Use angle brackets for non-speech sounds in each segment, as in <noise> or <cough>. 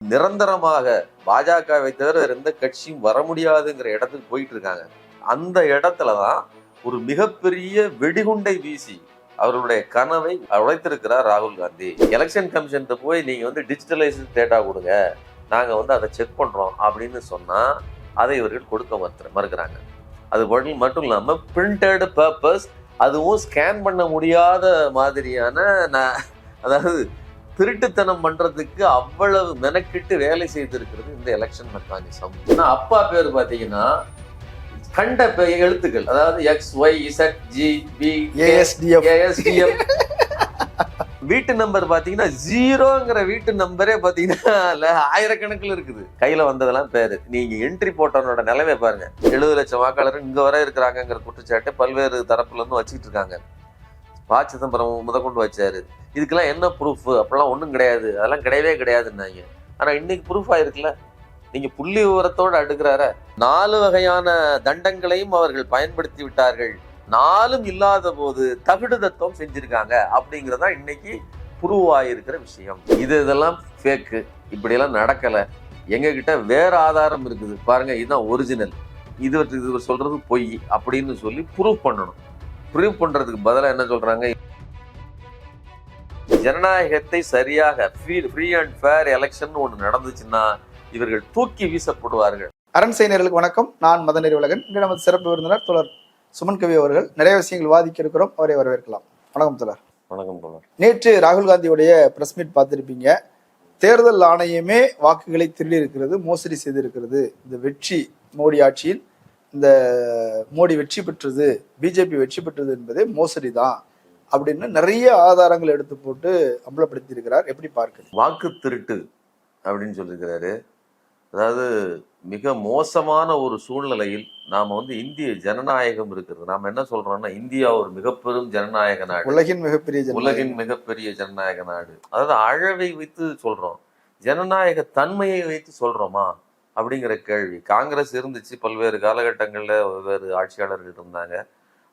நிரந்தரமாக பாஜகவை தவிர எந்த கட்சியும் வர முடியாதுங்கிற இடத்துக்கு போயிட்டு இருக்காங்க அந்த இடத்துல தான் ஒரு மிகப்பெரிய வெடிகுண்டை வீசி அவர்களுடைய கனவை உழைத்திருக்கிறார் ராகுல் காந்தி. எலெக்ஷன் கமிஷன் போய் நீங்க வந்து டிஜிட்டலைசன் டேட்டா கொடுங்க நாங்க வந்து அதை செக் பண்றோம் அப்படின்னு சொன்னா அதை இவர்கள் கொடுக்க மறுத்து மறுக்கிறாங்க. அது மட்டும் மட்டும் இல்லாம பிரிண்டட் பர்பஸ் அதுவும் ஸ்கேன் பண்ண முடியாத மாதிரியான நான் அதாவது திருட்டுத்தனம் பண்றதுக்கு அவ்வளவு மெனக்கிட்டு வேலை செய்திருக்கிறது இந்த எலெக்ஷன் மெக்கானிசம். அப்பா பேர் பாத்தீங்கன்னா கண்ட எழுத்துக்கள் அதாவது X Y Z G P ASDM வீட்டு நம்பர் பாத்தீங்கன்னா ஜீரோங்கிற வீட்டு நம்பரே பாத்தீங்கன்னா இல்ல ஆயிரக்கணக்கில் இருக்குது. கையில வந்ததெல்லாம் பேரு. நீங்க என்ட்ரி போட்டவனோட நிலைமை பாருங்க. எழுபது லட்சம் வாக்காளர் இங்க வர இருக்கிறாங்கிற குற்றச்சாட்டை பல்வேறு தரப்புல இருந்து வச்சுக்கிட்டு இருக்காங்க. ப சிதம்பரம் கொண்டு வச்சாரு இதுக்கெல்லாம் என்ன ப்ரூஃப் அப்படிலாம் ஒன்றும் கிடையாது. அதெல்லாம் கிடையவே கிடையாதுன்னாங்க. ஆனால் இன்னைக்கு ப்ரூஃப் ஆயிருக்குல்ல? நீங்கள் புள்ளி விவரத்தோடு அடுக்கிறார. நாலு வகையான தண்டங்களையும் அவர்கள் பயன்படுத்தி விட்டார்கள். நாலும் இல்லாத போது தகுடு தத்துவம் அப்படிங்கிறது தான் இன்னைக்கு புருவாயிருக்கிற விஷயம். இது இதெல்லாம் ஃபேக்கு இப்படியெல்லாம் நடக்கலை. எங்ககிட்ட வேறு வேற ஆதாரம் இருக்குது. பாருங்கள் இதுதான் ஒரிஜினல் இது இது சொல்கிறது பொய் அப்படின்னு சொல்லி ப்ரூவ் பண்ணணும். ப்ரூவ் பண்றதுக்கு பதிலா என்ன சொல்றாங்க? ஜனநாயகத்தை சரியாக ஃப்ரீ அண்ட் ஃபேர் எலெக்ஷன் ஒன்று நடந்துச்சுன்னா இவர்கள் தூக்கி வீசப்படுவார்கள். அரண் செய்தியர்களுக்கு வணக்கம். நான் மதநெறி உலகன் இன்று நமது சிறப்பு விருந்தினர் தொடர் சுமன் கவி அவர்கள் நிறைய விஷயங்கள் வாதிக்க இருக்கிறோம். அவரை வரவேற்கலாம். வணக்கம் தொடர் வணக்கம் தோழர். நேற்று ராகுல் காந்தியுடைய பிரஸ் மீட் பார்த்திருப்பீங்க. தேர்தல் ஆணையமே வாக்குகளை திருடி இருக்கிறது மோசடி செய்திருக்கிறது. இந்த வெற்றி மோடி ஆட்சியில் இந்த மோடி வெற்றி பெற்றது பிஜேபி வெற்றி பெற்றது என்பதே மோசடி தான் அப்படின்னு நிறைய ஆதாரங்கள் எடுத்து போட்டு அம்பலப்படுத்தி இருக்கிறார் எப்படி பார்க்குது வாக்கு திருட்டு அப்படின்னு சொல்லியிருக்கிறாரு. அதாவது மிக மோசமான ஒரு சூழ்நிலையில் நாம வந்து இந்திய ஜனநாயகம் இருக்கிறது. நாம என்ன சொல்றோம்னா இந்தியா ஒரு மிகப்பெரும் ஜனநாயக நாடு. உலகின் மிகப்பெரிய. உலகின் மிகப்பெரிய ஜனநாயக நாடு. அதாவது அழவை வைத்து சொல்றோம். ஜனநாயக தன்மையை வைத்து சொல்றோமா? அப்படிங்கிற கேள்வி. காங்கிரஸ் இருந்துச்சு பல்வேறு காலகட்டங்களில் வெவ்வேறு ஆட்சியாளர்கள் இருந்தாங்க.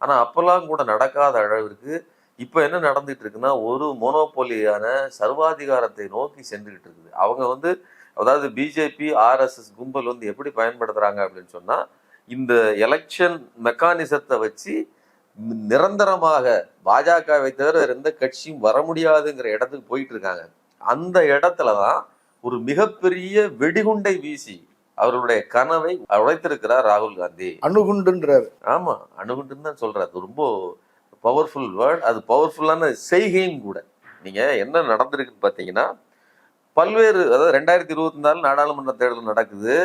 ஆனால் அப்போல்லாம் கூட நடக்காத அளவிற்கு இப்போ என்ன நடந்துட்டு இருக்குன்னா ஒரு மோனோபோலியான சர்வாதிகாரத்தை நோக்கி சென்றுகிட்டு இருக்குது அவங்க வந்து அதாவது பிஜேபி ஆர்எஸ்எஸ் கும்பல் வந்து எப்படி பயன்படுத்துகிறாங்க அப்படின்னு சொன்னால் இந்த எலெக்ஷன் மெக்கானிசத்தை வச்சு நிரந்தரமாக பாஜகவை தவிர எந்த கட்சியும் வர முடியாதுங்கிற இடத்துக்கு போயிட்டு இருக்காங்க அந்த இடத்துல தான் ஒரு மிகப்பெரிய வெடிகுண்டை வீசி அவர்களுடைய கனவை உழைத்திருக்கிறார் ராகுல் காந்தி. அணுகுண்டுன்றார். ஆமா அணுகுண்டுன்னு தான் சொல்றாரு. அது ரொம்ப பவர்ஃபுல் வேர்ட் அது பவர்ஃபுல்லான செய்கையும் கூட. நீங்க என்ன நடந்திருக்குன்னு பார்த்தீங்கன்னா பல்வேறு அதாவது ரெண்டாயிரத்தி இருபத்தி நாலு நாடாளுமன்ற தேர்தல் நடக்குது.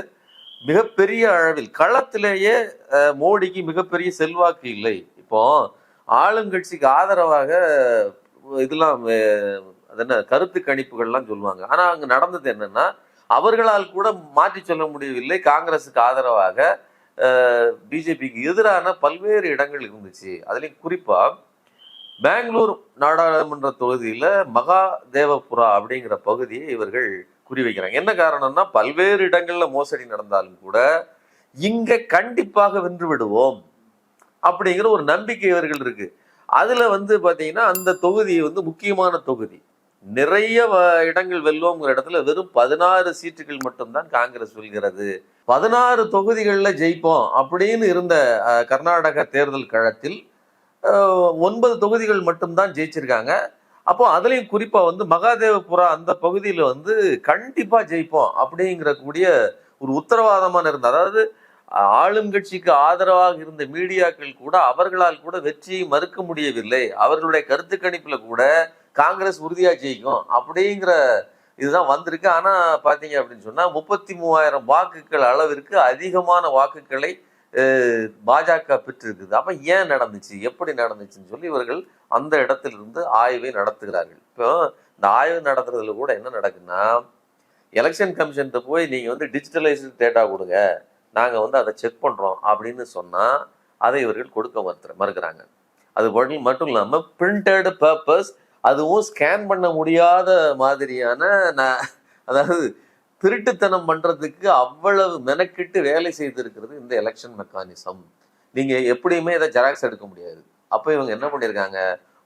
மிகப்பெரிய அளவில் களத்திலேயே மோடிக்கு மிகப்பெரிய செல்வாக்கு இல்லை. இப்போ ஆளுங்கட்சிக்கு ஆதரவாக இதெல்லாம் அது என்ன கருத்து கணிப்புகள்லாம் சொல்லுவாங்க. ஆனா அங்க நடந்தது என்னன்னா அவர்களால் கூட மாற்றி சொல்ல முடியவில்லை. காங்கிரஸுக்கு ஆதரவாக பிஜேபிக்கு எதிரான பல்வேறு இடங்கள் இருந்துச்சு. அதுலேயும் குறிப்பாக பெங்களூர் நாடாளுமன்ற தொகுதியில் மகாதேவபுரா அப்படிங்கிற பகுதியை இவர்கள் குறிவைக்கிறாங்க என்ன காரணம்னா பல்வேறு இடங்களில் மோசடி நடந்தாலும் கூட இங்கே கண்டிப்பாக வென்று விடுவோம் அப்படிங்கிற ஒரு நம்பிக்கை இவர்கள் இருக்கு. அதில் வந்து பார்த்தீங்கன்னா அந்த தொகுதி வந்து முக்கியமான தொகுதி. நிறைய வ- இடங்கள் வெல்லுவோங்கிற இடத்துல வெறும் பதினாறு சீட்டுகள் மட்டும்தான் காங்கிரஸ் வெல்கிறது. பதினாறு தொகுதிகளில் ஜெயிப்போம் அப்படின்னு இருந்த கர்நாடக தேர்தல் கழகத்தில் ஒன்பது தொகுதிகள் மட்டும்தான் ஜெயிச்சிருக்காங்க. அப்போ அதுலேயும் குறிப்பாக வந்து மகாதேவபுரா அந்த பகுதியில் வந்து கண்டிப்பாக ஜெயிப்போம் அப்படிங்கிற கூடிய ஒரு உத்தரவாதமான இருந்த. அதாவது ஆளும் கட்சிக்கு ஆதரவாக இருந்த மீடியாக்கள் கூட அவர்களால் கூட வெற்றியை மறுக்க முடியவில்லை. அவர்களுடைய கருத்து கணிப்பில் கூட காங்கிரஸ் உறுதியாக ஜெயிக்கும் அப்படிங்கிற இதுதான் வந்திருக்கு. ஆனால் பார்த்தீங்க அப்படின்னு சொன்னால் முப்பத்தி மூவாயிரம் வாக்குகள் அளவிற்கு அதிகமான வாக்குகளை பாஜக பெற்றிருக்குது. அப்போ ஏன் நடந்துச்சு? எப்படி நடந்துச்சுன்னு சொல்லி இவர்கள் அந்த இடத்திலிருந்து ஆய்வை நடத்துகிறார்கள். இப்போ இந்த ஆய்வு நடத்துறதுல கூட என்ன நடக்குன்னா எலெக்ஷன் கமிஷன்கிட்ட போய் நீங்கள் வந்து டிஜிட்டலைஸ்டு டேட்டா கொடுங்க. நாங்கள் வந்து அதை செக் பண்ணுறோம் அப்படின்னு சொன்னால் அதை இவர்கள் கொடுக்க மறுத்து மறுக்கிறாங்க. அது மட்டும் மட்டும் பிரிண்டட் பர்பஸ் அதுவும் ஸ்கேன் பண்ண முடியாத மாதிரியான ந- அதாவது திருட்டுத்தனம் பண்றதுக்கு அவ்வளவு மெனக்கிட்டு வேலை செய்திருக்கிறது இந்த எலெக்ஷன் மெக்கானிசம் நீங்க எப்படியுமே இதை ஜெராக்ஸ் எடுக்க முடியாது. அப்ப இவங்க என்ன பண்ணியிருக்காங்க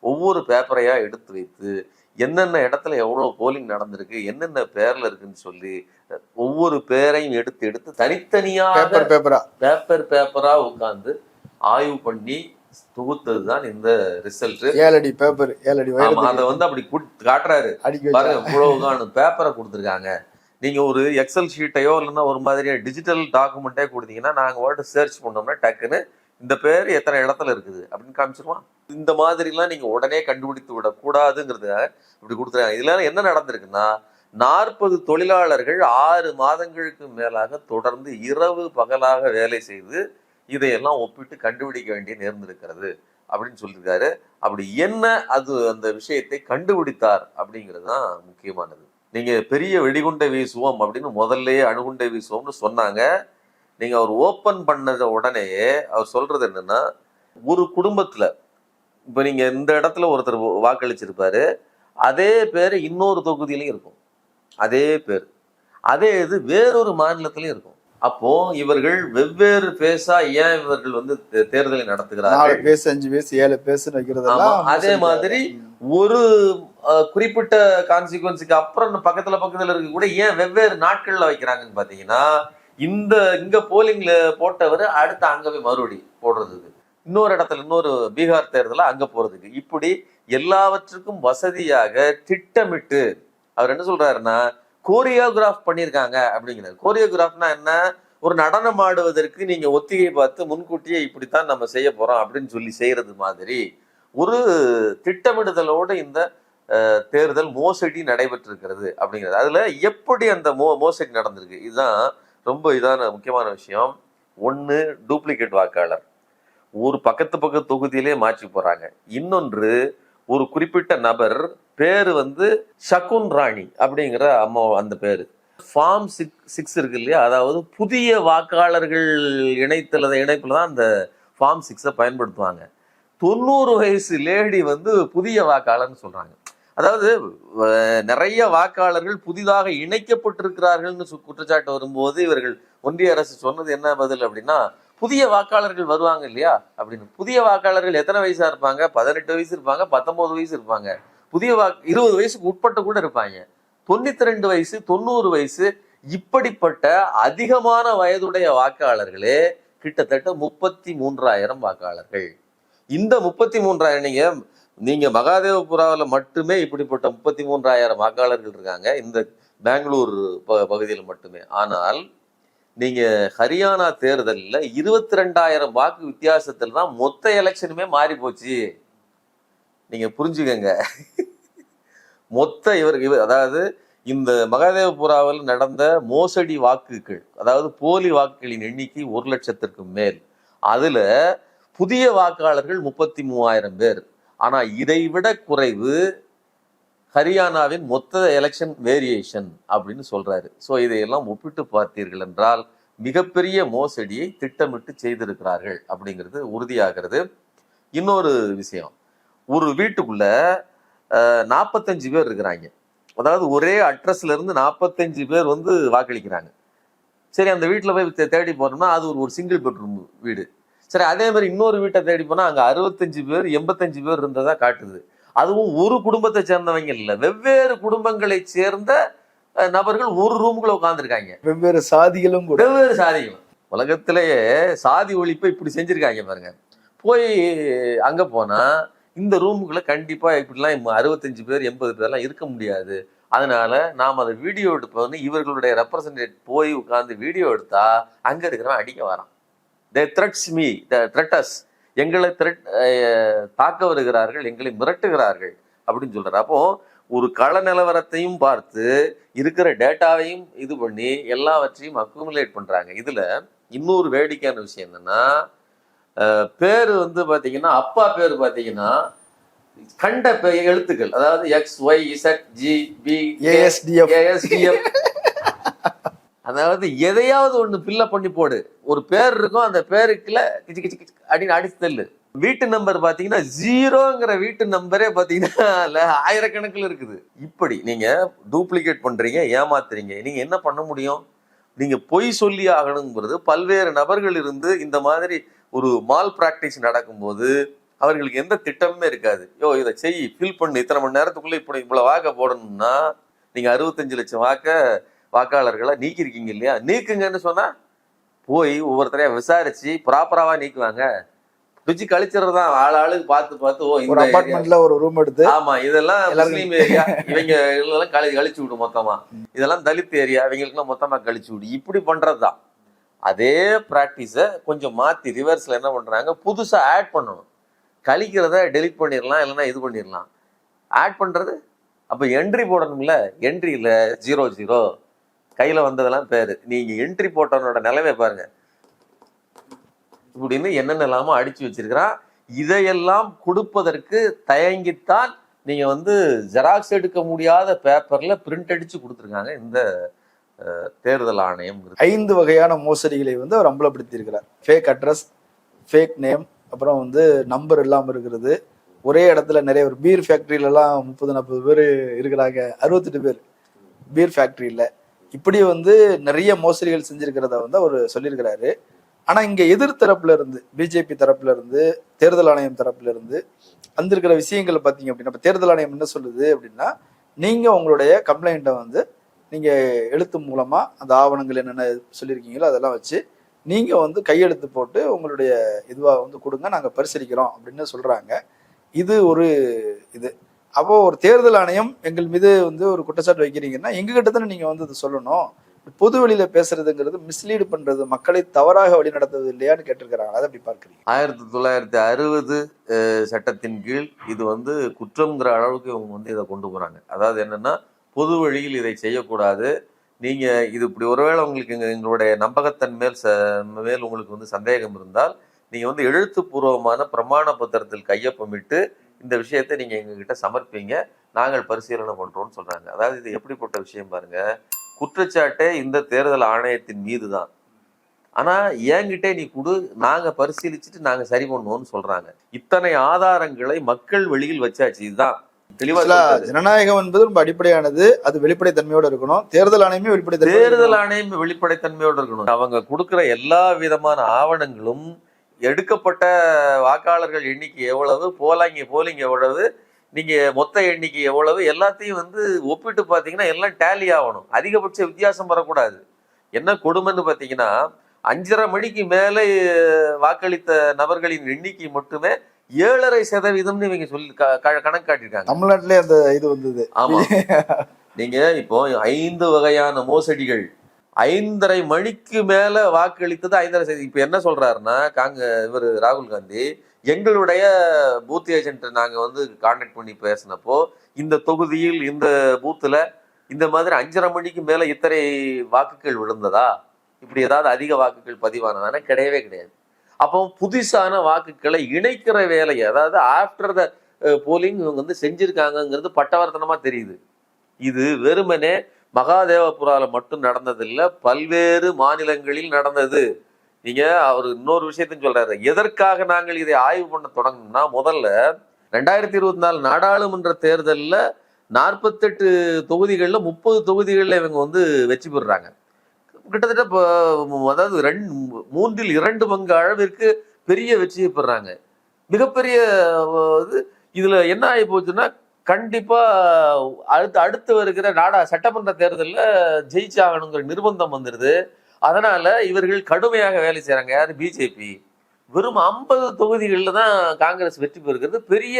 ஒவ்வொரு பேப்பரையா எடுத்து வைத்து என்னென்ன இடத்துல எவ்வளவு போலிங் நடந்திருக்கு என்னென்ன பேர்ல இருக்குன்னு சொல்லி ஒவ்வொரு பேரையும் எடுத்து எடுத்து தனித்தனியாக பேப்பர் பேப்பரா பேப்பர் பேப்பரா உட்கார்ந்து ஆய்வு பண்ணி தொகுத்தது தான் இந்த ரிசல்ட் ஏழடி பேப்பர் ஏழடி அதை வந்து அப்படி குட்- காட்டுறாரு. பாருங்க வச்சா இவ்வளவுகான பேப்பரை கொடுத்துருக்காங்க. நீங்க ஒரு எக்ஸல் ஷீட்டையோ இல்லைன்னா ஒரு மாதிரியா டிஜிட்டல் டாக்குமெண்ட்டே கொடுத்தீங்கன்னா நாங்க வாட்டு சர்ச் பண்ணோம்னா டக்குன்னு இந்த பேர் எத்தனை இடத்துல இருக்குது அப்படின்னு காமிச்சிருவான். இந்த மாதிரிலாம் நீங்க உடனே கண்டுபிடித்து விடக்கூடாதுங்கிறதுக்காக இப்படி கொடுத்துருக்காங்க. இதுல என்ன நடந்திருக்குன்னா நாற்பது தொழிலாளர்கள் ஆறு மாதங்களுக்கு மேலாக தொடர்ந்து இரவு பகலாக வேலை செய்து இதையெல்லாம் ஒப்பிட்டு கண்டுபிடிக்க வேண்டிய நேர்ந்திருக்கிறது அப்படின்னு சொல்லியிருக்காரு. அப்படி என்ன அது அந்த விஷயத்தை கண்டுபிடித்தார் அப்படிங்கிறது தான் முக்கியமானது. நீங்கள் பெரிய வெடிகுண்டை வீசுவோம் அப்படின்னு முதல்லயே அணுகுண்டை வீசுவோம்னு சொன்னாங்க. நீங்கள் அவர் ஓப்பன் பண்ணத உடனேயே அவர் சொல்றது என்னன்னா ஒரு குடும்பத்தில் இப்போ நீங்கள் இந்த இடத்துல ஒருத்தர் வாக்களிச்சிருப்பாரு அதே பேர் இன்னொரு தொகுதியிலையும் இருக்கும். அதே பேர். அதே இது வேறொரு மாநிலத்திலையும் இருக்கும். அப்போ இவர்கள் வெவ்வேறு பேசா ஏன் இவர்கள் வந்து தேர்தலை நடத்துகிறார்கள்? பேசு அஞ்சு பேசு ஏழு பேசுன்னு வைக்கிறதெல்லாம் அதே. மாதிரி ஒரு குறிப்பிட்ட கான்சிக்வன்ஸுக்கு அப்புறம் பக்கத்துல பக்கத்துல இருக்க கூட ஏன் வெவ்வேறு நாட்கள்ல வைக்கிறாங்கன்னு பாத்தீங்கன்னா இந்த இங்க போலிங்ல போட்டவர் அடுத்து அங்க போய் மறுபடி போடுறதுக்கு இன்னொரு இடத்துல இன்னொரு பீகார் தேர்தல அங்க போறதுக்கு இப்படி எல்லாவற்றுக்கும் வசதியாக திட்டமிட்டு அவர் என்ன சொல்றாருன்னா கோரியோகிராஃப் பண்ணியிருக்காங்க அப்படிங்கிறது. கோரியோகிராஃப்னா என்ன? ஒரு நடனம் ஆடுவதற்கு நீங்கள் ஒத்திகை பார்த்து முன்கூட்டியே இப்படித்தான் நம்ம செய்ய போகிறோம் அப்படின்னு சொல்லி செய்கிறது மாதிரி ஒரு திட்டமிடுதலோடு இந்த தேர்தல் மோசடி நடைபெற்றிருக்கிறது அப்படிங்கிறது. அதில் எப்படி அந்த மோ மோசடி நடந்திருக்கு? இதுதான் ரொம்ப இதான முக்கியமான விஷயம். ஒன்று டூப்ளிகேட் வாக்காளர். ஒரு பக்கத்து பக்கத்து தொகுதியிலே மாற்றி போகிறாங்க இன்னொன்று ஒரு குறிப்பிட்ட நபர் பேர் வந்து ஷகுன் ராணி அப்படிங்கிற அம்மா அந்த பேர். ஃபார்ம் சிக்ஸ் சிக்ஸ் இருக்கு இல்லையா? அதாவது புதிய வாக்காளர்கள் இணைத்துல இணைப்புல தான் அந்த ஃபார்ம் சிக்ஸை பயன்படுத்துவாங்க. தொண்ணூறு வயசு லேடி வந்து புதிய வாக்காளர்னு சொல்கிறாங்க அதாவது நிறைய வாக்காளர்கள் புதிதாக இணைக்கப்பட்டிருக்கிறார்கள்னு குற்றச்சாட்டு வரும்போது இவர்கள் ஒன்றிய அரசு சொன்னது என்ன பதில் அப்படின்னா புதிய வாக்காளர்கள் வருவாங்க இல்லையா? அப்படின்னு. புதிய வாக்காளர்கள் எத்தனை வயசாக இருப்பாங்க? பதினெட்டு வயசு இருப்பாங்க பத்தொம்போது வயசு இருப்பாங்க. புதிய வாக்கு இருபது வயசுக்கு உட்பட்ட கூட இருப்பாங்க. தொண்ணூத்தி ரெண்டு வயசு தொண்ணூறு வயசு இப்படிப்பட்ட அதிகமான வயதுடைய வாக்காளர்களே கிட்டத்தட்ட முப்பத்தி மூன்றாயிரம் வாக்காளர்கள். இந்த முப்பத்தி மூன்றாயிரம் நீங்க நீங்க மகாதேவபுராவில் மட்டுமே இப்படிப்பட்ட முப்பத்தி மூன்றாயிரம் வாக்காளர்கள் இருக்காங்க இந்த பெங்களூர் ப- பகுதியில் மட்டுமே. ஆனால் நீங்க ஹரியானா தேர்தலில் இருபத்தி ரெண்டாயிரம் வாக்கு வித்தியாசத்தில் தான் மொத்த எலெக்ஷனுமே மாறி போச்சு நீங்கள் புரிஞ்சுக்கங்க. மொத்த இவர் இவர் அதாவது இந்த மகாதேவபுராவில் நடந்த மோசடி வாக்குகள் அதாவது போலி வாக்குகளின் எண்ணிக்கை ஒரு லட்சத்திற்கு மேல். அதில் புதிய வாக்காளர்கள் முப்பத்தி மூவாயிரம் பேர். ஆனால் இதை விட குறைவு ஹரியானாவின் மொத்த எலெக்ஷன் வேரியேஷன் அப்படின்னு சொல்கிறாரு ஸோ இதையெல்லாம் ஒப்பிட்டு பார்த்தீர்கள் என்றால் மிகப்பெரிய மோசடியை திட்டமிட்டு செய்திருக்கிறார்கள் அப்படிங்கிறது உறுதியாகிறது. இன்னொரு விஷயம். ஒரு வீட்டுக்குள்ள நாற்பத்தஞ்சு பேர் இருக்கிறாங்க. அதாவது ஒரே அட்ரஸ்ல இருந்து நாற்பத்தஞ்சு பேர் வந்து வாக்களிக்கிறாங்க. சரி அந்த வீட்டில் போய் தேடி போனோம்னா அது ஒரு ஒரு சிங்கிள் பெட்ரூம் வீடு. சரி அதே மாதிரி இன்னொரு வீட்டை தேடி போனா அங்க அறுபத்தஞ்சு பேர் எண்பத்தஞ்சு பேர் இருந்ததா காட்டுது. அதுவும் ஒரு குடும்பத்தை சேர்ந்தவங்க இல்ல வெவ்வேறு குடும்பங்களை சேர்ந்த நபர்கள் ஒரு ரூமுக்குள்ள உட்காந்துருக்காங்க வெவ்வேறு சாதிகளும் கூட. வெவ்வேறு சாதிகள் உலகத்திலேயே சாதி ஒழிப்பை இப்படி செஞ்சிருக்காங்க பாருங்க. போய் அங்க போனா இந்த ரூமுக்குள்ள கண்டிப்பா இப்படிலாம் அறுபத்தஞ்சு பேர் எண்பது பேர்லாம் இருக்க முடியாது. அதனால நாம் அதை வீடியோ எடுப்போம்னு இவர்களுடைய ரெப்ரசன்டேட் போய் உட்காந்து வீடியோ எடுத்தா அங்க இருக்கிறவன் அடிக்க வரான். தே த்ரெட்ஸ் மீ த த்ரெட்டஸ் எங்களை த்ரெட் தாக்க வருகிறார்கள் எங்களை மிரட்டுகிறார்கள் அப்படின்னு சொல்றாரு. அப்போ ஒரு கள நிலவரத்தையும் பார்த்து இருக்கிற டேட்டாவையும் இது பண்ணி எல்லாவற்றையும் அக்குமுலேட் பண்றாங்க. இதுல இன்னொரு வேடிக்கையான விஷயம் என்னன்னா பேரு வந்து பாத்தீங்கன்னா அப்பா பேர் பாத்தீங்கன்னா கண்ட பெ- எழுத்துக்கள். அதாவது X Y Z G P ASDF ASDF அதாவது எதையாவது ஒண்ணு ஃபில்லப் பண்ணி போடு. ஒரு பேர் இருக்கும் அந்த பேருக்குள்ள கிச்சு கிச்சு கிச்சு அப்படின்னு அடிச்சு தள்ளு. வீட்டு நம்பர் பாத்தீங்கன்னா ஜீரோங்கிற வீட்டு நம்பரே பாத்தீங்கன்னா இல்ல ஆயிரக்கணக்கில் இருக்குது. இப்படி நீங்க டூப்ளிகேட் பண்றீங்க ஏமாத்துறீங்க. நீங்க என்ன பண்ண முடியும்? நீங்க பொய் சொல்லி ஆகணுங்கிறது பல்வேறு நபர்கள் இருந்து இந்த மாதிரி ஒரு மால் பிராக்டிஸ் நடக்கும்போது அவர்களுக்கு எந்த திட்டமுமே இருக்காது. யோ இதை செய் ஃபில் பண்ணு இத்தனை மணி நேரத்துக்குள்ள இப்படி இவ்வளவு வாக்க போடணும்னா நீங்க அறுபத்தஞ்சு லட்சம் வாக்க வாக்காளர்களை நீக்கிருக்கீங்க இல்லையா? நீக்குங்கன்னு சொன்னா போய் ஒவ்வொருத்தரையா விசாரிச்சு ப்ராப்பராவா நீக்குவாங்க. பிடிச்சு கழிச்சிடுறது தான் ஆள் ஆளுக்கு பார்த்து பார்த்து ஓ இந்த அபார்ட்மெண்ட்ல ஒரு ரூம் எடுத்து ஆமா இதெல்லாம் முஸ்லீம் ஏரியா. இவங்க எல்லாம் கழி கழிச்சு விடு மொத்தமா. இதெல்லாம் தலித் ஏரியா. இவங்களுக்குலாம் மொத்தமா கழிச்சு விடு. இப்படி பண்றதுதான். அதே ப்ராக்டிஸை கொஞ்சம் மாற்றி ரிவர்ஸில் என்ன பண்ணுறாங்க புதுசாக ஆட் பண்ணணும். கழிக்கிறத டெலிட் பண்ணிடலாம் இல்லைன்னா இது பண்ணிடலாம் ஆட் பண்ணுறது அப்போ என்ட்ரி போடணும்ல. என்ட்ரியில் ஜீரோ ஜீரோ கையில் வந்ததெல்லாம் பேர். நீங்கள் என்ட்ரி போட்டவனோட நிலைமை பாருங்கள் இப்படின்னு என்னென்னலாமோ அடித்து வச்சிருக்கிறான். இதையெல்லாம் கொடுப்பதற்கு தயங்கித்தான் நீங்கள் வந்து ஜெராக்ஸ் எடுக்க முடியாத பேப்பரில் பிரிண்ட் அடித்து கொடுத்துருக்காங்க இந்த தேர்தல் ஆணையம் ஐந்து வகையான மோசடிகளை வந்து அவர் அம்பலப்படுத்தியிருக்கிறார். ஃபேக் அட்ரஸ் ஃபேக் நேம் அப்புறம் வந்து நம்பர் இல்லாமல் இருக்கிறது. ஒரே இடத்துல நிறைய ஒரு பீர் ஃபேக்ட்ரியிலலாம் முப்பது நாற்பது பேர் இருக்கிறாங்க. அறுபத்தெட்டு பேர் பீர் ஃபேக்ட்ரியில் இப்படி வந்து நிறைய மோசடிகள் செஞ்சிருக்கிறத வந்து அவர் சொல்லியிருக்கிறாரு. ஆனால் இங்கே எதிர்த்தரப்புல இருந்து பிஜேபி தரப்புல இருந்து தேர்தல் ஆணையம் தரப்புல இருந்து வந்திருக்கிற விஷயங்கள் பார்த்தீங்க அப்படின்னா இப்ப தேர்தல் ஆணையம் என்ன சொல்லுது அப்படின்னா நீங்கள் உங்களுடைய கம்ப்ளைண்ட்டை வந்து நீங்க எழுத்து மூலமா அந்த ஆவணங்கள் என்னென்ன சொல்லியிருக்கீங்களோ அதெல்லாம் வச்சு நீங்க வந்து கையெழுத்து போட்டு உங்களுடைய இதுவா வந்து கொடுங்க நாங்க பரிசீலிக்கிறோம் அப்படின்னு சொல்றாங்க. இது ஒரு இது. அப்போ ஒரு தேர்தல் ஆணையம் எங்கள் மீது வந்து ஒரு குற்றச்சாட்டு வைக்கிறீங்கன்னா எங்க கிட்ட தானே நீங்க வந்து அதை சொல்லணும்? பொது வெளியில பேசுறதுங்கிறது மிஸ்லீடு பண்றது மக்களை தவறாக வழி நடத்துவது இல்லையான்னு கேட்டிருக்கிறாங்க. அதை அப்படி பார்க்குறீங்க? ஆயிரத்தி தொள்ளாயிரத்தி அறுபது சட்டத்தின் கீழ் இது வந்து குற்றம்ங்கிற அளவுக்கு இவங்க வந்து இதை கொண்டு போறாங்க. அதாவது என்னன்னா பொது வழியில் இதை செய்யக்கூடாது. நீங்கள் இது இப்படி ஒருவேளை உங்களுக்கு எங்களுடைய நம்பகத்தன் மேல் ச மேல் உங்களுக்கு வந்து சந்தேகம் இருந்தால் நீங்கள் வந்து எழுத்துப்பூர்வமான பிரமாண பத்திரத்தில் கையொப்பமிட்டு இந்த விஷயத்தை நீங்கள் எங்ககிட்ட சமர்ப்பீங்க. நாங்கள் பரிசீலனை பண்ணுறோம்னு சொல்கிறாங்க அதாவது இது எப்படிப்பட்ட விஷயம் பாருங்க. குற்றச்சாட்டே இந்த தேர்தல் ஆணையத்தின் மீது தான் ஆனால் என்கிட்டே நீ கொடு நாங்கள் பரிசீலிச்சுட்டு நாங்கள் சரி பண்ணுவோம்னு சொல்கிறாங்க இத்தனை ஆதாரங்களை மக்கள் வெளியில் வச்சாச்சு. இதுதான். தெளிவா. ஜனநாயகம் என்பது ரொம்ப அடிப்படையானது. அது வெளிப்படைத்தன்மையோட இருக்கணும். தேர்தல் ஆணையமே வெளிப்படைத்தன்மை தேர்தல் ஆணையம் வெளிப்படைத்தன்மையோடு இருக்கணும். அவங்க கொடுக்கிற எல்லா விதமான ஆவணங்களும் எடுக்கப்பட்ட வாக்காளர்கள் எண்ணிக்கை எவ்வளவு போலாங்க போலிங் எவ்வளவு நீங்க மொத்த எண்ணிக்கை எவ்வளவு எல்லாத்தையும் வந்து ஒப்பிட்டு பாத்தீங்கன்னா எல்லாம் டேலி ஆகணும். அதிகபட்ச வித்தியாசம் வரக்கூடாது. என்ன கொடுமைன்னு பாத்தீங்கன்னா அஞ்சரை மணிக்கு மேலே வாக்களித்த நபர்களின் எண்ணிக்கை மட்டுமே ஏழரை சதவீதம்னு இவங்க சொல்லி கணக்கு காட்டியிருக்காங்க. தமிழ்நாட்டிலே அந்த இது வந்தது. ஆமா. <laughs> நீங்க இப்போ ஐந்து வகையான மோசடிகள் ஐந்தரை மணிக்கு மேல வாக்களித்தது ஐந்தரை சதவீதம். இப்ப என்ன சொல்றாருன்னா காங்க இவர் ராகுல் காந்தி எங்களுடைய பூத் ஏஜென்ட் நாங்க வந்து கான்டாக்ட் பண்ணி பேசினப்போ இந்த தொகுதியில் இந்த பூத்துல இந்த மாதிரி அஞ்சரை மணிக்கு மேல இத்தனை வாக்குகள் விழுந்ததா? இப்படி ஏதாவது அதிக வாக்குகள் பதிவானதானா கிடையவே கிடையாது. அப்போ புதுசான வாக்குகளை இணைக்கிற வேலையை அதாவது ஆஃப்டர் த போலிங் இவங்க வந்து செஞ்சுருக்காங்கங்கிறது பட்டவர்த்தனமாக தெரியுது. இது வெறுமனே மகாதேவபுரால மட்டும் நடந்ததில்லை பல்வேறு மாநிலங்களில் நடந்தது. நீங்கள் அவர் இன்னொரு விஷயத்தையும் சொல்கிறாரு எதற்காக நாங்கள் இதை ஆய்வு பண்ண தொடங்கணும்னா முதல்ல ரெண்டாயிரத்தி இருபத்தி நாலு நாடாளுமன்ற தேர்தலில் நாற்பத்தெட்டு தொகுதிகளில் முப்பது தொகுதிகளில் இவங்க வந்து வெற்றி பெறுறாங்க. கிட்டத்தட்ட இப்போ அதாவது ரெண்டு மூன்றில் இரண்டு பங்கு அளவிற்கு பெரிய வெற்றியை பெறாங்க. மிகப்பெரிய இது இதில் என்ன ஆகி போச்சுன்னா கண்டிப்பாக அடுத்து அடுத்து வருகிற நாடா சட்டமன்ற தேர்தலில் ஜெயிச்சாகணுங்கிற நிர்பந்தம் வந்துடுது அதனால் இவர்கள் கடுமையாக வேலை செய்கிறாங்க யார்? பிஜேபி வெறும் ஐம்பது தொகுதிகளில் தான் காங்கிரஸ் வெற்றி பெறுகிறது. பெரிய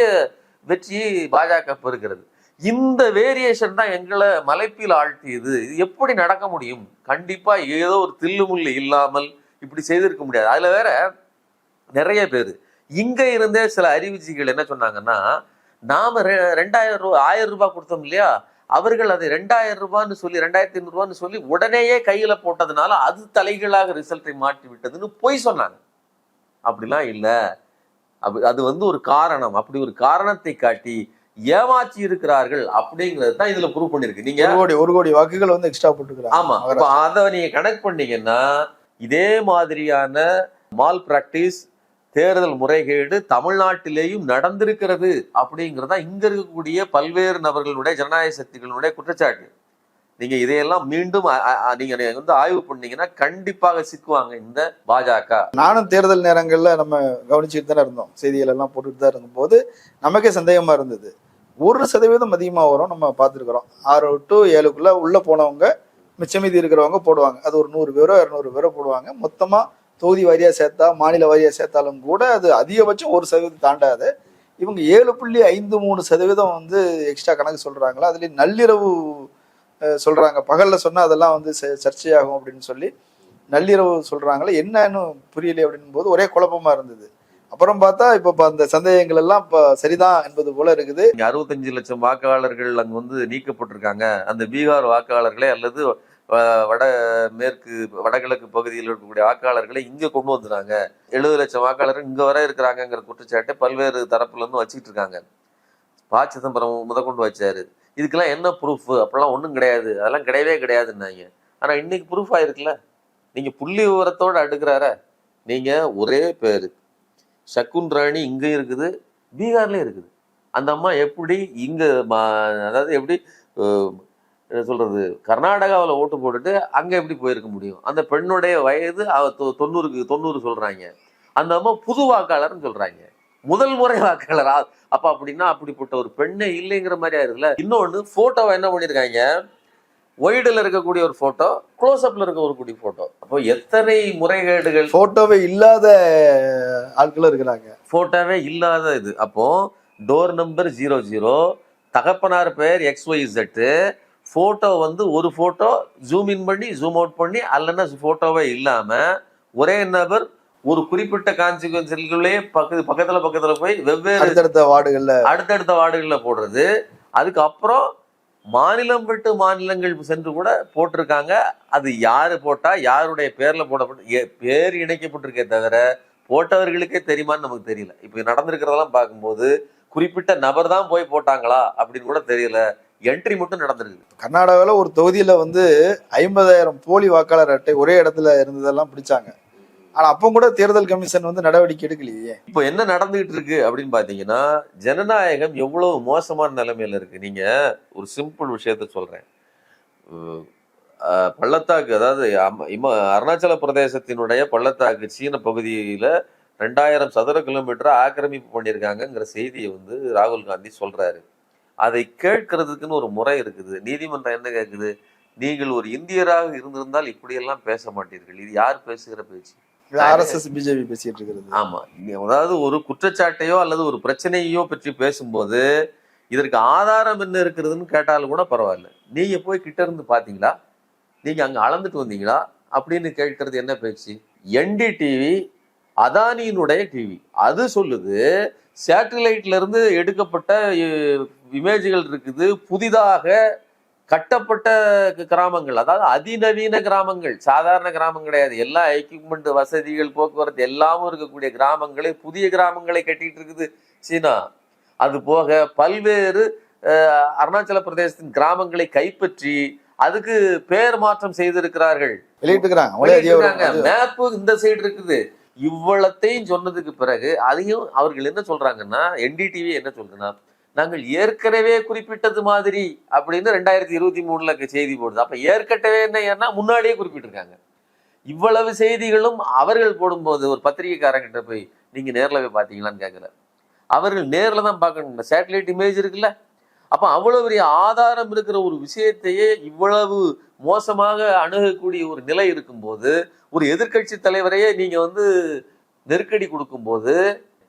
வெற்றியை பாஜக பெறுகிறது. இந்த வேரியேஷன் தான் எங்களை மலைப்பில் ஆழ்த்தியது. இது எப்படி நடக்க முடியும்? கண்டிப்பா ஏதோ ஒரு தில்லுமுள்ளு இல்லாமல் இப்படி செய்திருக்க முடியாது. அதுல வேற நிறைய பேர். இங்க இருந்தே சில அறிவிச்சிகள் என்ன சொன்னாங்கன்னா நாம ரெ- ரெண்டாயிரம் ரூபாய் ஆயிரம் ரூபாய் கொடுத்தோம் இல்லையா? அவர்கள் அதை ரெண்டாயிரம் ரூபான்னு சொல்லி ரெண்டாயிரத்தி ஐநூறுரூவான்னு சொல்லி உடனேயே கையில போட்டதுனால அது தலைகளாக ரிசல்ட்டை மாற்றி விட்டதுன்னு பொய் சொன்னாங்க. அப்படிலாம் இல்லை. அப்ப அது வந்து ஒரு காரணம். அப்படி ஒரு காரணத்தை காட்டி ஏமாற்றி இருக்கிறார்கள் அப்படிங்கிறது தான் இதுல ப்ரூவ் பண்ணிருக்கு நீங்க ஒரு கோடி ஒரு கோடி வாக்குகள் வந்து எக்ஸ்ட்ரா போட்டுக்கிறாங்க ஆமா. இப்ப அத நீங்க கனெக்ட் பண்ணீங்கன்னா இதே மாதிரியான மால் பிராக்டிஸ் தேர்தல் முறைகேடு தமிழ்நாட்டிலேயும் நடந்திருக்கிறது அப்படிங்கறதா இங்க இருக்கக்கூடிய பல்வேறு நபர்களுடைய ஜனநாயக சக்திகளுடைய குற்றச்சாட்டு. நீங்க இதையெல்லாம் மீண்டும் நீங்க வந்து ஆய்வு பண்ணீங்கன்னா கண்டிப்பாக சிக்குவாங்க இந்த பாஜக. நானும் தேர்தல் நேரங்கள்ல நம்ம கவனிச்சுட்டு தானே இருந்தோம். செய்திகள் எல்லாம் போட்டுட்டு தான் இருக்கும்போது நமக்கே சந்தேகமா இருந்தது. ஒரு சதவீதம் அதிகமாக வரும் நம்ம பார்த்துருக்குறோம். ஆறு டு ஏழுக்குள்ளே உள்ளே போனவங்க மிச்சமீதி இருக்கிறவங்க போடுவாங்க. அது ஒரு நூறு பேரோ இரநூறு பேரோ போடுவாங்க. மொத்தமாக தொகுதி வாரியாக சேர்த்தா மாநில வாரியாக சேர்த்தாலும் கூட அது அதிகபட்சம் ஒரு சதவீதம் தாண்டாது. இவங்க ஏழு புள்ளி ஐந்து மூணு சதவீதம் வந்து எக்ஸ்ட்ரா கணக்கு சொல்கிறாங்களா அதுலேயும் நள்ளிரவு சொல்கிறாங்க பகலில் சொன்னால் அதெல்லாம் வந்து ச- சர்ச்சையாகும் அப்படின்னு சொல்லி நள்ளிரவு சொல்றாங்களே என்னன்னு புரியலை அப்படின் போது ஒரே குழப்பமாக இருந்தது. அப்புறம் பார்த்தா இப்ப அந்த சந்தேகங்கள் எல்லாம் இப்ப சரிதான் என்பது போல இருக்குது. அறுபத்தஞ்சு லட்சம் வாக்காளர்கள் அங்க வந்து நீக்கப்பட்டிருக்காங்க. அந்த பீகார் வாக்காளர்களே அல்லது வட மேற்கு வடகிழக்கு பகுதியில் இருக்கக்கூடிய வாக்காளர்களை இங்க கொண்டு வந்துறாங்க எழுபது லட்சம் வாக்காளர்கள் இங்கே வர இருக்கிறாங்கங்கிற குற்றச்சாட்டை பல்வேறு தரப்புல இருந்து வச்சுக்கிட்டு இருக்காங்க. பா சிதம்பரம் முதற்கொண்டு வச்சாரு. இதுக்கெல்லாம் என்ன ப்ரூஃப் அப்படிலாம் ஒன்றும் கிடையாது. அதெல்லாம் கிடையவே கிடையாதுன்னாங்க. ஆனா இன்னைக்கு ப்ரூஃப் ஆயிருக்குல்ல. நீங்க புள்ளி விவரத்தோட அடுக்கிறார. நீங்க ஒரே பேர். சக்குன்றாணி இங்கே இருக்குது பீகார்லேயும் இருக்குது. அந்த அம்மா எப்படி இங்கே அதாவது எப்படி என்ன சொல்றது கர்நாடகாவில் ஓட்டு போட்டுட்டு அங்கே எப்படி போயிருக்க முடியும்? அந்த பெண்ணுடைய வயது அவ தொ- தொண்ணூறுக்கு தொண்ணூறு சொல்கிறாங்க அந்த அம்மா புது வாக்காளர்னு சொல்கிறாங்க முதல் முறை வாக்காளரா? அப்போ அப்படின்னா அப்படிப்பட்ட ஒரு பெண்ணே இல்லைங்கிற மாதிரி ஆயிருக்குல்ல இன்னொன்று ஃபோட்டோவை என்ன பண்ணியிருக்காங்க ஒய்டில் இருக்கக்கூடிய ஒரு ஃபோட்டோ க்ளோஸ் அப்ல இருக்கக்கூடிய ஃபோட்டோ அப்போ எத்தனை முறைகேடுகள்? ஃபோட்டோவே இல்லாத ஆட்களும் இருக்கிறாங்க. போட்டோவே இல்லாத இது. அப்போ டோர் நம்பர் ஜீரோ ஜீரோ தகப்பனார் பெயர் எக்ஸ் ஒய் ஜெட்டு ஃபோட்டோ வந்து ஒரு ஃபோட்டோ ஜூம் இன் பண்ணி ஜூம் அவுட் பண்ணி அல்லனா ஃபோட்டோவே இல்லாம ஒரே நபர் ஒரு குறிப்பிட்ட கான்சிக்வன்சிலே பக்கத்து பக்கத்துல பக்கத்துல போய் வெவ்வேறு அடுத்தடுத்த வார்டுகள்ல. அடுத்தடுத்த வார்டுகளில் போடுறது. அதுக்கப்புறம் மாநிலம் விட்டு மாநிலங்கள் சென்று கூட போட்டிருக்காங்க. அது யாரு போட்டா யாருடைய பேர்ல போடப்பட்டு பேர் இணைக்கப்பட்டிருக்கே தவிர போட்டவர்களுக்கே தெரியுமான்னு நமக்கு தெரியல. இப்போ நடந்திருக்கிறதெல்லாம் பார்க்கும்போது குறிப்பிட்ட நபர் தான் போய் போட்டாங்களா அப்படின்னு கூட தெரியல. என்ட்ரி மட்டும் நடந்திருக்கு கர்நாடகாவில ஒரு தொகுதியில வந்து ஐம்பதாயிரம் போலி வாக்காளர் அட்டை ஒரே இடத்துல இருந்ததெல்லாம் பிடிச்சாங்க. ஆனா அப்போ கூட தேர்தல் கமிஷன் வந்து நடவடிக்கை எடுக்கலையே. இப்போ என்ன நடந்துகிட்டு இருக்கு அப்படின்னு பாத்தீங்கன்னா ஜனநாயகம் எவ்வளவு மோசமான நிலைமையில இருக்கு? நீங்க ஒரு சிம்பிள் விஷயத்த அஹ், பள்ளத்தாக்கு அதாவது இம அருணாச்சல பிரதேசத்தினுடைய பள்ளத்தாக்கு சீன பகுதியில ரெண்டாயிரம் சதுர கிலோமீட்டர் ஆக்கிரமிப்பு பண்ணியிருக்காங்கங்கிற செய்தியை வந்து ராகுல் காந்தி சொல்றாரு. அதை கேட்கறதுக்குன்னு ஒரு முறை இருக்குது. நீதிமன்றம் என்ன கேட்குது நீங்கள் ஒரு இந்தியராக இருந்திருந்தால் இப்படியெல்லாம் பேச மாட்டீர்கள். இது யார் பேசுகிற பேச்சு? ஆர்எஸ்எஸ் பிஜேபி பேசிட்டு இருக்கிறது. ஆமா. அதாவது ஒரு குற்றச்சாட்டையோ அல்லது ஒரு பிரச்சனையோ பற்றி பேசும்போது இதற்கு ஆதாரம் என்ன இருக்கிறதுன்னு கேட்டாலும் கூட பரவாயில்ல. நீங்க போய் கிட்ட இருந்து பாத்தீங்களா? நீங்க அங்க அளந்துட்டு வந்தீங்களா? அப்படின்னு கேட்கறது என்ன பேச்சு? என்டிடிவி அதானியினுடைய டிவி அது சொல்லுது சேட்டலைட்ல இருந்து எடுக்கப்பட்ட இமேஜ்கள் இருக்குது புதிதாக கட்டப்பட்ட கிராமங்கள். அதாவது அதிநவீன கிராமங்கள். சாதாரண கிராமம் கிடையாது. எல்லா எக்யூப்மெண்ட் வசதிகள் போக்குவரத்து எல்லாமும் இருக்கக்கூடிய கிராமங்களை புதிய கிராமங்களை கட்டிட்டு இருக்குது சீனா. அது போக பல்வேறு அருணாச்சல பிரதேசத்தின் கிராமங்களை கைப்பற்றி அதுக்கு பெயர் மாற்றம் செய்திருக்கிறார்கள். மேப்பு இந்த சைடு இருக்குது. இவ்வளத்தையும் சொன்னதுக்கு பிறகு அதையும் அவர்கள் என்ன சொல்றாங்கன்னா என்டிடிவி என்ன சொல்றதுன்னா நாங்கள் ஏற்கனவே குறிப்பிட்டது மாதிரி அப்படின்னு ரெண்டாயிரத்தி இருபத்தி மூணுல செய்தி போடுது. அப்ப ஏற்கனவே என்ன ஏன்னா முன்னாடியே குறிப்பிட்டிருக்காங்க. இவ்வளவு செய்திகளும் அவர்கள் போடும்போது ஒரு பத்திரிகைக்காரங்கிட்ட போய் நீங்க நேர்ல போய் பாத்தீங்களான்னு கேட்கல அவர்கள் நேர்ல தான் பார்க்கணும். சேட்டலைட் இமேஜ் இருக்குல்ல அப்ப அவ்வளவு பெரிய ஆதாரம் இருக்கிற ஒரு விஷயத்தையே இவ்வளவு மோசமாக அணுகக்கூடிய ஒரு நிலை இருக்கும்போது ஒரு எதிர்க்கட்சி தலைவரையே நீங்க வந்து நெருக்கடி கொடுக்கும்போது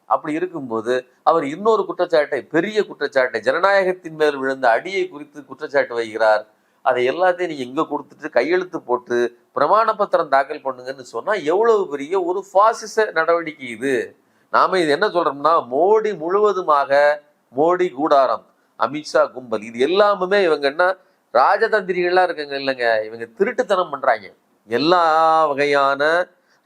அப்படி இருக்கும்போது அவர் இன்னொரு குற்றச்சாட்டை பெரிய குற்றச்சாட்டை ஜனநாயகத்தின் மேல் விழுந்த அடியை குறித்து குற்றச்சாட்டு வைக்கிறார். அதை எல்லாத்தையும் நீங்க இங்கே கொடுத்துட்டு கையெழுத்து போட்டு பிரமாண பத்திரம் தாக்கல் பண்ணுங்கன்னு சொன்னா எவ்வளவு பெரிய ஒரு பாசிச நடவடிக்கை இது. நாம இது என்ன சொல்றோம்னா மோடி முழுவதுமாக மோடி கூடாரம். அமித்ஷா கும்பல். இது எல்லாமுமே இவங்க என்ன ராஜதந்திரிகளா இருக்காங்க இல்லைங்க. இவங்க திருட்டுத்தனம் பண்றாங்க. எல்லா வகையான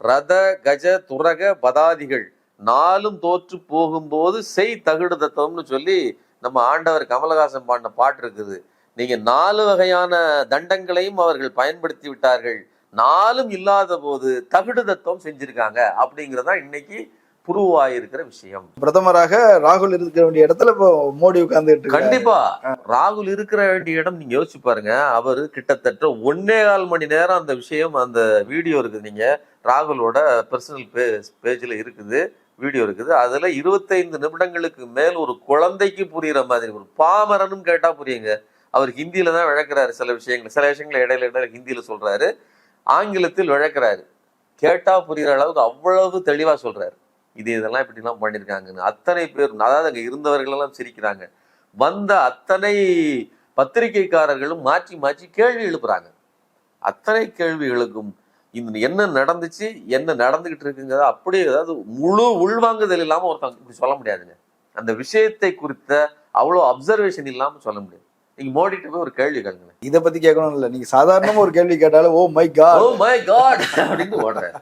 ரத கஜ துரக பதாதிகள் நாளும் தோற்று போகும்போது செய் தகுடு தத்துவம்னு சொல்லி நம்ம ஆண்டவர் கமலஹாசன் பாடின பாட்டு இருக்குது. நீங்க நாலு வகையான தண்டங்களையும் அவர்கள் பயன்படுத்தி விட்டார்கள். நாளும் இல்லாத போது தகுடு தத்துவம் செஞ்சிருக்காங்க அப்படிங்கிறதான் இன்னைக்கு புருவாயிருக்கிற விஷயம். பிரதமராக ராகுல் இருக்க வேண்டிய இடத்துல இப்போ மோடி உட்கார்ந்துட்டு இருக்காரு. கண்டிப்பா. ராகுல் இருக்கிற வேண்டிய இடம் நீங்க யோசிச்சு பாருங்க. அவரு கிட்டத்தட்ட ஒன்னே கால் மணி நேரம் அந்த விஷயம் அந்த வீடியோ இருக்குது நீங்க. ராகுலோட பர்சனல் பேஜ்ல இருக்குது வீடியோ இருக்குது. அதுல இருபத்தைந்து நிமிடங்களுக்கு மேல் ஒரு குழந்தைக்கு புரியுற மாதிரி ஒரு பாமரனும் கேட்டா புரியுங்க. அவர் ஹிந்தியில தான் விளக்குறாரு சில விஷயங்கள். சில விஷயங்களை இடையில இடையில ஹிந்தியில சொல்றாரு. ஆங்கிலத்தில் விளக்குறாரு. கேட்டா புரியுற அளவுக்கு அவ்வளவு தெளிவா சொல்றாரு. இது இதெல்லாம் இப்படிலாம் பண்ணியிருக்காங்கன்னு அத்தனை பேர் அதாவது அங்க இருந்தவர்கள் எல்லாம் சிரிக்கிறாங்க. வந்த அத்தனை பத்திரிகைக்காரர்களும் மாற்றி மாற்றி கேள்வி எழுப்புறாங்க. அத்தனை கேள்விகளுக்கும் இந்த என்ன நடந்துச்சு என்ன நடந்துகிட்டு இருக்குங்கிறத அப்படியே அதாவது முழு உள்வாங்குதல் இல்லாம ஒருத்தவங்க இப்படி சொல்ல முடியாதுங்க. அந்த விஷயத்தை குறித்த அவ்வளோ அப்சர்வேஷன் இல்லாம சொல்ல முடியாது. நீங்க மோடிட்டு போய் ஒரு கேள்வி கேளுங்க இத பத்தி கேட்கணும் இல்ல நீங்க சாதாரணமா ஒரு கேள்வி கேட்டாலும் oh my God oh my God அப்படின்னு ஓடுறாரு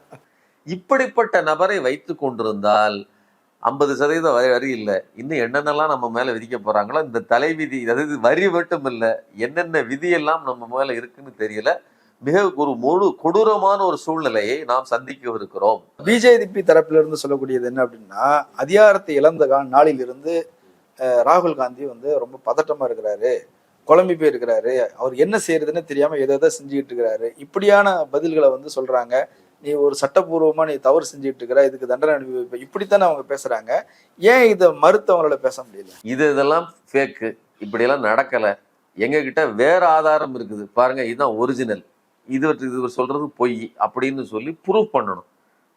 இப்படிப்பட்ட நபரை வைத்து கொண்டிருந்தால் ஐம்பது சதவீதம் வரி வரி இல்லை. இன்னும் என்னென்னலாம் நம்ம மேல விதிக்க போறாங்களோ இந்த தலைவிதி அதாவது வரி மட்டும் இல்லை என்னென்ன விதியெல்லாம் நம்ம மேல இருக்குன்னு தெரியல. மிக ஒரு முழு கொடூரமான ஒரு சூழ்நிலையை நாம் சந்திக்கவிருக்கிறோம். பிஜேபி தரப்பில இருந்து சொல்லக்கூடியது என்ன அப்படின்னா அதிகாரத்தை இழந்த கா- நாளிலிருந்து அஹ், ராகுல் காந்தி வந்து ரொம்ப பதட்டமா இருக்கிறாரு. குழம்பி போயிருக்கிறாரு. அவர் என்ன செய்யறதுன்னு தெரியாம எதை எதை செஞ்சுக்கிட்டு இருக்கிறாரு. இப்படியான பதில்களை வந்து சொல்றாங்க. நீ ஒரு சட்டப்பூர்வமா நீ தவறு செஞ்சுட்டு இருக்கிற இதுக்கு தண்டனை அனுபவிப்ப. இப்படித்தானே அவங்க பேசுறாங்க. ஏன் இதை மறுத்து அவங்களால பேச முடியல? இது இதெல்லாம் ஃபேக்கு இப்படியெல்லாம் நடக்கல. எங்க கிட்ட வேற ஆதாரம் இருக்குது. பாருங்க இதுதான் ஒரிஜினல் இது இது இவர் சொல்றது பொய் அப்படின்னு சொல்லி ப்ரூவ் பண்ணணும்.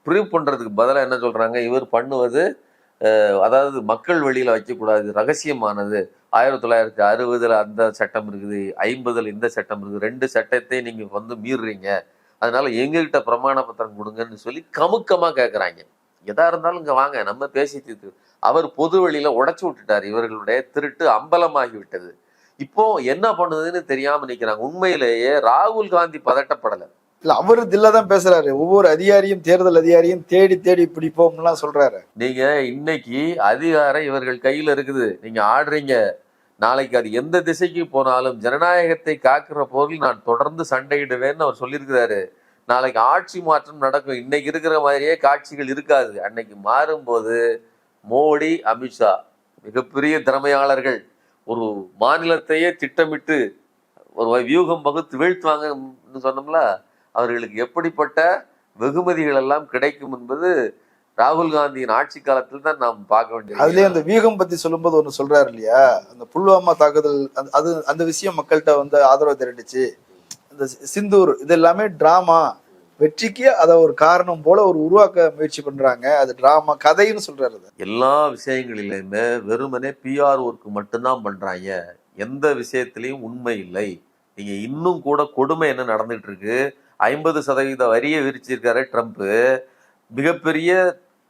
ப்ரூவ் பண்றதுக்கு பதிலாக என்ன சொல்றாங்க? இவர் பண்ணுவது அதாவது மக்கள் வெளியில் வைக்கக்கூடாது ரகசியமானது. ஆயிரத்தி தொள்ளாயிரத்தி அறுபதில் அந்த சட்டம் இருக்குது ஐம்பதில் இந்த சட்டம் இருக்குது. ரெண்டு சட்டத்தை நீங்கள் வந்து மீறுறீங்க. அதனால எங்ககிட்ட பிரமாண பத்திரம் கொடுங்கன்னு சொல்லி கமுக்கமா கேட்கறாங்க எதா இருந்தாலும் இங்க வாங்க நம்ம பேசி தீர்த்து அவர் பொது வெளியில உடைச்சு விட்டுட்டார். இவர்களுடைய திருட்டு அம்பலமாகி விட்டது இப்போ என்ன பண்ணுதுன்னு தெரியாம நிக்கிறாங்க. உண்மையிலேயே ராகுல் காந்தி பதட்டப்படல. இல்ல அவரு தில்லா தான் பேசுறாரு. ஒவ்வொரு அதிகாரியும் தேர்தல் அதிகாரியும் தேடி தேடி பிடிப்போம்லாம் சொல்றாரு. நீங்க இன்னைக்கு அதிகாரம் இவர்கள் கையில இருக்குது. நீங்க ஆடுறீங்க. நாளைக்கு அது எந்த திசைக்கு போனாலும் ஜனநாயகத்தை காக்கிற போரில் நான் தொடர்ந்து சண்டையிடுவேன்னு அவர் சொல்லியிருக்கிறாரு. நாளைக்கு ஆட்சி மாற்றம் நடக்கும். இன்னைக்கு இருக்கிற மாதிரியே காட்சிகள் இருக்காது. அன்னைக்கு மாறும்போது மோடி அமித்ஷா மிகப்பெரிய திறமையாளர்கள் ஒரு மாநிலத்தையே திட்டமிட்டு ஒரு வியூகம் வகுத்து வீழ்த்துவாங்கன்னு சொன்னோம்ல அவர்களுக்கு எப்படிப்பட்ட வெகுமதிகள் எல்லாம் கிடைக்கும் என்பது ராகுல் காந்தியின் ஆட்சி காலத்தில் தான் நாம் பார்க்க அதுலயே வேண்டியது அந்த வியூகம் பத்தி சொல்லும்போது ஒண்ணு சொல்றாரு இல்லையா? அந்த புல்வாமா தாக்குதல் அது அந்த விஷயம் மக்கள்கிட்ட வந்து ஆதரவு திரட்டுச்சு இந்த சிந்தூர் இது எல்லாமே டிராமா வெற்றிக்கு அதை ஒரு காரணம் போல ஒரு உருவாக்க முயற்சி பண்றாங்க. அது டிராமா கதைன்னு சொல்றாரு. எல்லா விஷயங்களிலுமே வெறுமனே பிஆர் ஒர்க் மட்டும்தான் பண்றாங்க. எந்த விஷயத்திலையும் உண்மை இல்லை. நீங்க இன்னும் கூட கொடுமை என்ன நடந்துட்டு இருக்கு? ஐம்பது சதவீத வரியை விரிச்சிருக்காரு ட்ரம்ப். மிகப்பெரிய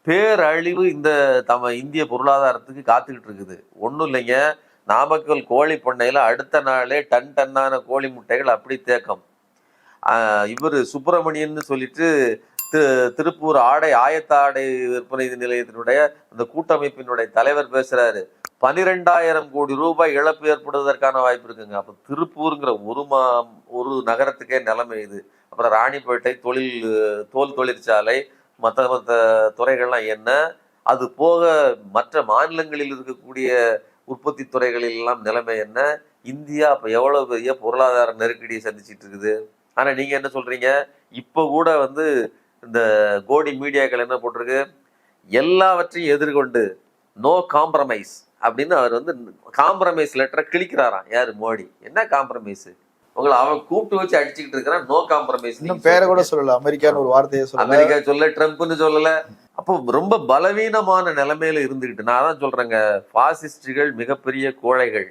பேரழிவு இந்த தம இந்திய பொருளாதாரத்துக்கு காத்துக்கிட்டு இருக்குது. ஒன்றும் இல்லைங்க. நாமக்கல் கோழி பண்ணையில் அடுத்த நாளே டன் டன்னான கோழி முட்டைகள் அப்படி தேக்கம். இவர் சுப்பிரமணியன் சொல்லிட்டு தி- திருப்பூர் ஆடை ஆயத்த ஆடை விற்பனை நிலையத்தினுடைய அந்த கூட்டமைப்பினுடைய தலைவர் பேசுறாரு. பனிரெண்டாயிரம் கோடி ரூபாய் இழப்பு ஏற்படுவதற்கான வாய்ப்பு இருக்குங்க. அப்போ திருப்பூருங்கிற ஒரு மா ஒரு நகரத்துக்கே நிலைமை இது. அப்புறம் ராணிப்பேட்டை தொழில் தோல் தொழிற்சாலை மற்ற மற்ற துறைகள்லாம் என்ன? அது போக மற்ற மாநிலங்களில் இருக்கக்கூடிய உற்பத்தி துறைகளில் எல்லாம் நிலைமை என்ன? இந்தியா இப்போ எவ்வளோ பெரிய பொருளாதார நெருக்கடியை சந்திச்சிட்டு இருக்குது ஆனால் நீங்கள் என்ன சொல்கிறீங்க இப்போ கூட வந்து இந்த கோடி மீடியாக்கள் என்ன போட்டிருக்கு? எல்லாவற்றையும் எதிர்கொண்டு நோ காம்ப்ரமைஸ் அப்படின்னு அவர் வந்து காம்ப்ரமைஸ் லெட்டரை கிழிக்கிறாராம். யார்? மோடி. என்ன காம்ப்ரமைஸு உங்களை அவன் கூப்பிட்டு வச்சு அடிச்சுக்கிட்டு இருக்கிறான். நோ காம்ப்ரமைஸ் இன்னும் பேரை கூட சொல்லல. அமெரிக்கான்னு ஒரு வார்த்தையை சொல்லல. அமெரிக்கா சொல்ல ட்ரம்ப்னு சொல்லல. அப்போ ரொம்ப பலவீனமான நிலைமையில இருந்துகிட்டு நான் தான் சொல்றேங்க பாசிஸ்டுகள் மிகப்பெரிய கோழைகள்.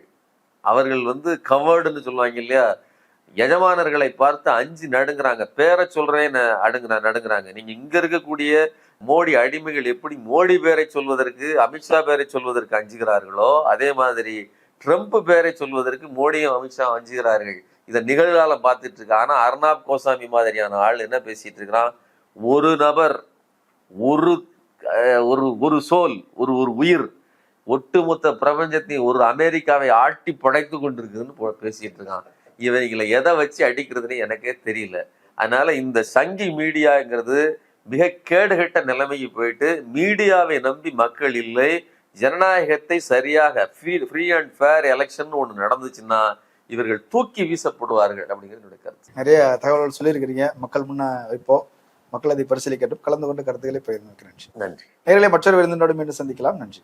அவர்கள் வந்து கவர்டுன்னு சொல்லுவாங்க இல்லையா? எஜமானர்களை பார்த்து அஞ்சு நடுங்குறாங்க. பேரை சொல்றேன் அடுங்குறா நடுங்குறாங்க. நீங்க இங்க இருக்கக்கூடிய மோடி அடிமைகள் எப்படி மோடி பேரை சொல்வதற்கு அமித்ஷா பேரை சொல்வதற்கு அஞ்சுகிறார்களோ அதே மாதிரி ட்ரம்ப் பேரை சொல்வதற்கு மோடியும் அமித்ஷா அஞ்சுகிறார்கள். இதை நிகழ்காலம் பார்த்துட்டு இருக்கான். ஆனால் அர்னாப் கோசாமி மாதிரியான ஆள் என்ன பேசிட்டு இருக்கிறான்? ஒரு நபர் ஒரு ஒரு ஒரு சோல் ஒரு ஒரு உயிர் ஒட்டுமொத்த பிரபஞ்சத்தையும் ஒரு அமெரிக்காவை ஆட்டி படைத்து கொண்டிருக்குதுன்னு பேசிட்டு இருக்கான். இவங்களை எதை வச்சு அடிக்கிறதுன்னு எனக்கே தெரியல. அதனால இந்த சங்கி மீடியாங்கிறது மிக கேடுகட்ட நிலைமைக்கு போயிட்டு மீடியாவை நம்பி மக்கள் இல்லை ஜனநாயகத்தை சரியாக ஃப்ரீ அண்ட் ஃபேர் எலெக்ஷன் ஒன்று நடந்துச்சுன்னா இவர்கள் தூக்கி வீசப்படுவார்கள் அப்படிங்கிறது என்னுடைய கருத்து. நிறைய தகவல்கள் சொல்லியிருக்கிறீங்க. மக்கள் முன்ன வைப்போ மக்கள் அதை பரிசீலிக்கட்டும். கலந்து கொண்டு கருத்துக்களை பகிர்ந்து நன்றி. நேரிலே மற்றொரு விருந்தினோடு மீண்டும் சந்திக்கலாம். நன்றி.